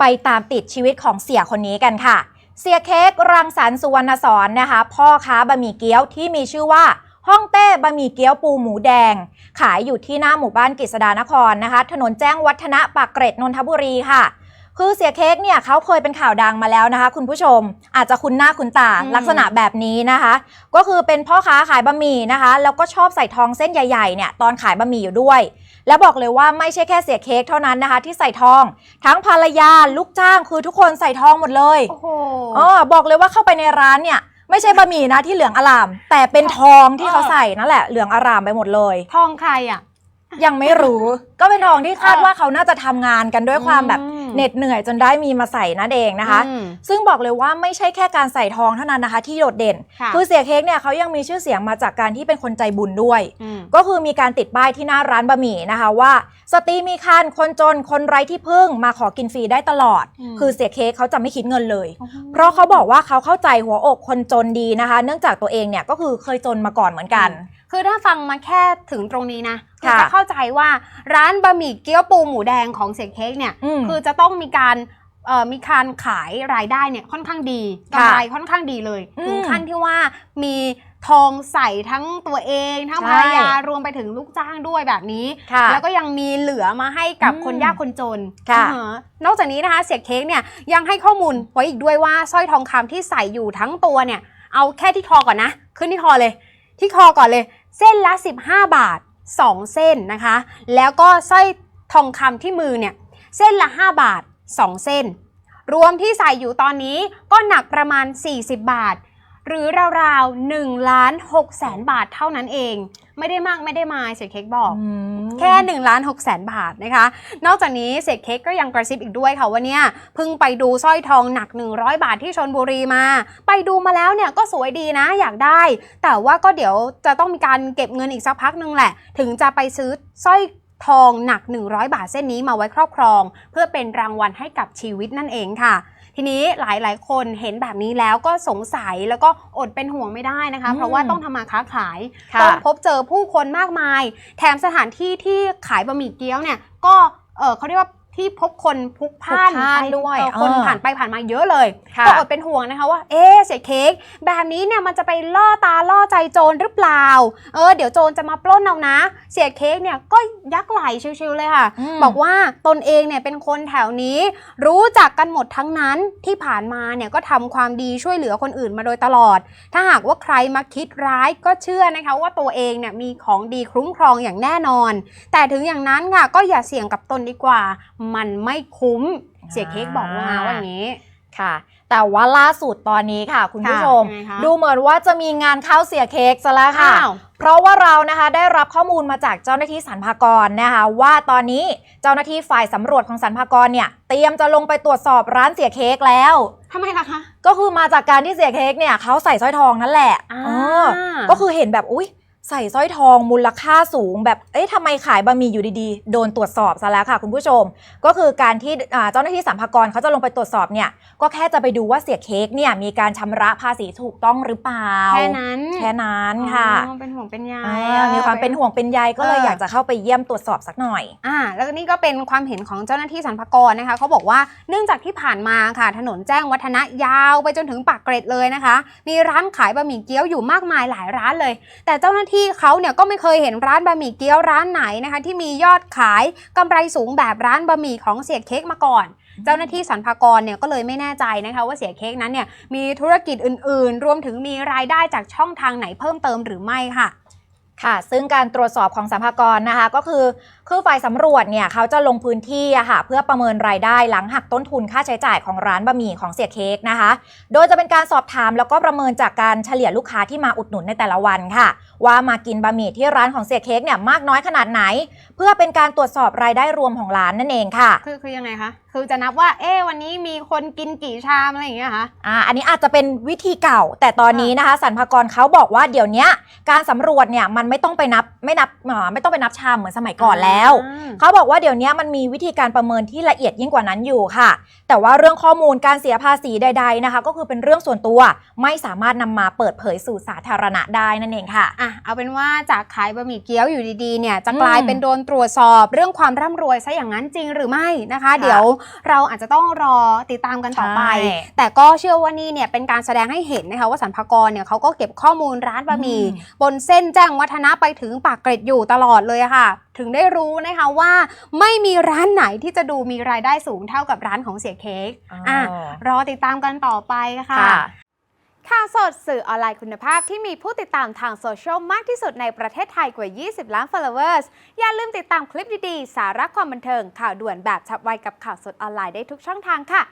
ไปตามติดชีวิตของเสียคนนี้กันค่ะ เสียเค้กรังสรรค์สุวรรณสอนนะคะ พ่อค้าบะหมี่เกี๊ยวที่มีชื่อว่าห้องเต้บะหมี่เกี๊ยวปูหมูแดง ขายอยู่ที่หน้าหมู่บ้านกฤษดานครนะคะ ถนนแจ้งวัฒนะปากเกร็ดนนทบุรีค่ะ คือเสียเค้กเนี่ยเขาเคยเป็นข่าวดังมาแล้วนะคะ คุณผู้ชมอาจจะคุ้นหน้าคุ้นตาอืมลักษณะแบบนี้นะคะ ก็คือเป็นพ่อค้าขายบะหมี่นะคะ แล้วก็ชอบใส่ทองเส้นใหญ่ๆเนี่ยตอนขายบะหมี่อยู่ด้วย แล้วบอกเลยว่าไม่ใช่แค่เสียเค้กเท่านั้นนะคะ ที่ใส่ทอง ทั้งภรรยาลูกจ้างคือทุกคนใส่ทองหมดเลยโอ้โหอ๋อบอกเลยว่าเข้าไปในร้านเนี่ยไม่ใช่บะหมี่นะที่เหลืองอลาม แต่เป็นทองที่เขาใส่นั่นแหละเหลืองอารามไปหมดเลย ทองใครอะ ยังไม่รู้ ก็เป็นทองที่คาดเออว่าเขาน่าจะทำงานกันด้วยความแบบอืมเหน็ดเหนื่อยจนได้มีมาใส่นั่นเองนะคะ อืม ซึ่งบอกเลยว่าไม่ใช่แค่การใส่ทองเท่านั้นนะคะ ที่โดดเด่นค่ะคือเสียเค้กเนี่ยเขายังมีชื่อเสียงมาจากการที่เป็นคนใจบุญด้วยมก็คือมีการติดป้ายที่หน้าร้านบะหมี่นะคะว่า สตรีมีคันคนจนคนไร้ที่พึ่งมาขอกินฟรีได้ตลอดอืมคือเสียเค้กเขาจะไม่คิดเงินเลยโอ้โหเพราะเขาบอกว่าเขาเข้าใจหัวอกคนจนดีนะคะ เนื่องจากตัวเองเนี่ยก็คือเคยจนมาก่อนเหมือนกันคือถ้าฟังมาแค่ถึงตรงนี้นะคือค่ะจะเข้าใจว่าร้านบะหมี่เกี๊ยวปูหมูแดงของเสียเค้กเนี่ยอืมคือจะต้องมีการเอ่อ มีการขายรายได้เนี่ยค่อนข้างดีกำค่ะไรค่อนข้างดีเลยอืมถึงขั้นที่ว่ามีทองใส่ทั้งตัวเองทั้งใช่ภรรยารวมไปถึงลูกจ้างด้วยแบบนี้ค่ะแล้วก็ยังมีเหลือมาให้กับอืมคนยากคนจนค่ะอ่าฮะนอกจากนี้นะคะเสียเค้กเนี่ยยังให้ข้อมูลไว้อีกด้วยว่าสร้อยทองคำที่ใส่อยู่ทั้งตัวเนี่ย เอาแค่ที่คอก่อนนะ ขึ้นที่คอเลย ที่คอก่อนเลย เส้นละ 15 บาท 2 เส้นนะคะ แล้วก็สร้อยทองคำที่มือเนี่ยเส้นละ 5 บาท 2 เส้น รวมที่ใส่อยู่ตอนนี้ก็หนักประมาณ 40 บาท หรือราวๆ1ล้าน6แสนบาทเท่านั้นเอง ไม่ได้มากไม่ได้มายเสียเค้กบอกอืมแค่1ล้าน6แสนบาทนะคะ นอกจากนี้เศษเค้กก็ยังกระซิบอีกด้วยค่ะว่าเนี่ยเพิ่งไปดูสร้อยทองหนัก 100 บาทที่ชนบุรีมา ไปดูมาแล้วเนี่ยก็สวยดีนะอยากได้ แต่ว่าก็เดี๋ยวจะต้องมีการเก็บเงินอีกสักพักนึงแหละ ถึงจะไปซื้อสร้อย ทองหนัก 100 บาทเส้นนี้มาไว้ครอบครอง เพื่อเป็นรางวัลให้กับชีวิตนั่นเองค่ะ ทีนี้หลายๆ คนเห็นแบบนี้แล้วก็สงสัยแล้วก็อดเป็นห่วงไม่ได้นะคะอืมเพราะว่าต้องทำมาค้าขายค่ะต้องพบเจอผู้คนมากมาย แถมสถานที่ที่ขายบะหมี่เกี๊ยวเนี่ยก็เออเขาเรียกว่า ที่พบคนพลุกพล่านพลุกพล่านไปด้วยเออคนเออผ่านไปผ่านมาเยอะเลยค่ะก็อดเป็นห่วงนะคะว่า เอ๊ะเสียเค้กแบบนี้เนี่ยมันจะไปล่อตาล่อใจโจรหรือเปล่า เออเดี๋ยวโจรจะมาปล้นเอานะ เสียเค้กเนี่ยก็ยักไหลชิวๆเลยค่ะมบอกว่าตนเองเนี่ยเป็นคนแถวนี้ รู้จักกันหมดทั้งนั้นที่ผ่านมาเนี่ยก็ทำความดีช่วยเหลือคนอื่นมาโดยตลอด ถ้าหากว่าใครมาคิดร้ายก็เชื่อนะคะว่าตัวเองเนี่ยมีของดีคุ้มครองอย่างแน่นอน แต่ถึงอย่างนั้นค่ะก็อย่าเสี่ยงกับตนดีกว่ามันไม่คุ้ม เสียเค้กบอกว่าว่าอย่างนี้ค่ะ แต่ว่าล่าสุดตอนนี้ค่ะ คุณผู้ชมยังไงคะดูเหมือนว่าจะมีงานเข้าเสียเค้กซะแล้วค่ะอ้าวเพราะว่าเรานะคะได้รับข้อมูลมาจากเจ้าหน้าที่สรรพากรนะคะว่าตอนนี้เจ้าหน้าที่ฝ่ายสำรวจของสรรพากรเนี่ยเตรียมจะลงไปตรวจสอบร้านเสียเค้กแล้วทำไมล่ะคะ ก็คือมาจากการที่เสียเค้กเนี่ยเขาใส่สร้อยทองนั่นแหละอ่าเออก็คือเห็นแบบอุ้ย ใส่สร้อยทองมูลค่าสูง แบบ เอ๊ะทำไมขายบะหมี่อยู่ดีๆ โดนตรวจสอบซะแล้วค่ะคุณผู้ชม ก็คือการที่อ่าเจ้าหน้าที่สัมภากรเขาจะลงไปตรวจสอบเนี่ย ก็แค่จะไปดูว่าเสียเค้กเนี่ยมีการชำระภาษีถูกต้องหรือเปล่า แค่นั้น แค่นั้นค่ะอ๋อเป็นห่วงเป็นใยอ่ามีความเป็นห่วงเป็นใยก็เลยเออออยากจะเข้าไปเยี่ยมตรวจสอบสักหน่อย อ่า แล้วก็นี่ก็เป็นความเห็นของเจ้าหน้าที่สรรพากรนะคะเขาบอกว่าเนื่องจากที่ผ่านมาค่ะ ถนนแจ้งวัฒนะยาวไปจนถึงปากเกร็ดเลยนะคะ มีร้านขายบะหมี่เกี๊ยวอยู่มากมายหลายร้านเลย แต่เจ้าหน้าที่เขาเนี่ยก็ไม่เคยเห็นร้านบะหมี่เกี๊ยวร้านไหนนะคะที่มียอดขายกำไรสูงแบบร้านบะหมี่ของเสียเค้กมาก่อนเจ้าหน้าที่สรรพากรเนี่ยก็เลยไม่แน่ใจนะคะว่าเสียเค้กนั้นเนี่ยมีธุรกิจอื่น ๆ รวมถึงมีรายได้จากช่องทางไหนเพิ่มเติมหรือไม่ค่ะ ค่ะ ซึ่งการตรวจสอบของสัมภากรนะคะก็คือ คือฝ่ายสำรวจเนี่ยเขาจะลงพื้นที่อะค่ะเพื่อประเมินรายได้หลังหักต้นทุนค่าใช้จ่ายของร้านบะหมี่ของเสียเค้กนะคะ โดยจะเป็นการสอบถามแล้วก็ประเมินจากการเฉลี่ยลูกค้าที่มาอุดหนุนในแต่ละวันค่ะ ว่ามากินบะหมี่ที่ร้านของเสียเค้กเนี่ยมากน้อยขนาดไหน เพื่อเป็นการตรวจสอบรายได้รวมของร้านนั่นเองค่ะ คือคือยังไงคะ คือจะนับว่าเอ๊ะวันนี้มีคนกินกี่ชามอะไรอย่างเงี้ยคะอ่าอันนี้อาจจะเป็นวิธีเก่า แต่ตอนนี้นะคะสรรพากรเขาบอกว่าเดี๋ยวเนี้ยการสำรวจเนี่ยมันไม่ต้องไปนับไม่นับเอ่อไม่ต้องไปนับชามเหมือนสมัยก่อนแล้แล้วอืมเขาบอกว่าเดี๋ยวนี้มันมีวิธีการประเมินที่ละเอียดยิ่งกว่านั้นอยู่ค่ะ แต่ว่าเรื่องข้อมูลการเสียภาษีใด ๆนะคะ ก็คือเป็นเรื่องส่วนตัวไม่สามารถนำมาเปิดเผยสู่สาธารณะได้นั่นเองค่ะอะเอาเป็นว่าจากขายบะหมี่เกี๊ยวอยู่ดีๆเนี่ยจะอืมกลายเป็นโดนตรวจสอบเรื่องความร่ำรวยซะอย่างนั้นจริงหรือไม่นะคะ เดี๋ยวเราอาจจะต้องรอติดตามกันต่อไปใช่แต่ก็เชื่อว่านี่เนี่ยเป็นการแสดงให้เห็นนะคะว่าสรรพากรเนี่ยเขาก็เก็บข้อมูลร้านบะหมี่อืมบนเส้นแจ้งวัฒนะไปถึงปากเกร็ดอยู่ตลอดเลยอะค่ะถึงได้รู้นะคะว่าไม่มีร้านไหนที่จะดูมีรายได้สูงเท่ากับร้านของเสียเค้กอะรอติดตามกันต่อไปค่ะค่ะข่าวสดสื่อออนไลน์คุณภาพที่มีผู้ติดตามทางโซเชียลมากที่สุดในประเทศไทยกว่า 20 ล้าน followers อย่าลืมติดตามคลิปดี ๆ สาระความบันเทิงข่าวด่วนแบบฉับไวกับข่าวสดออนไลน์ได้ทุกช่องทางค่ะ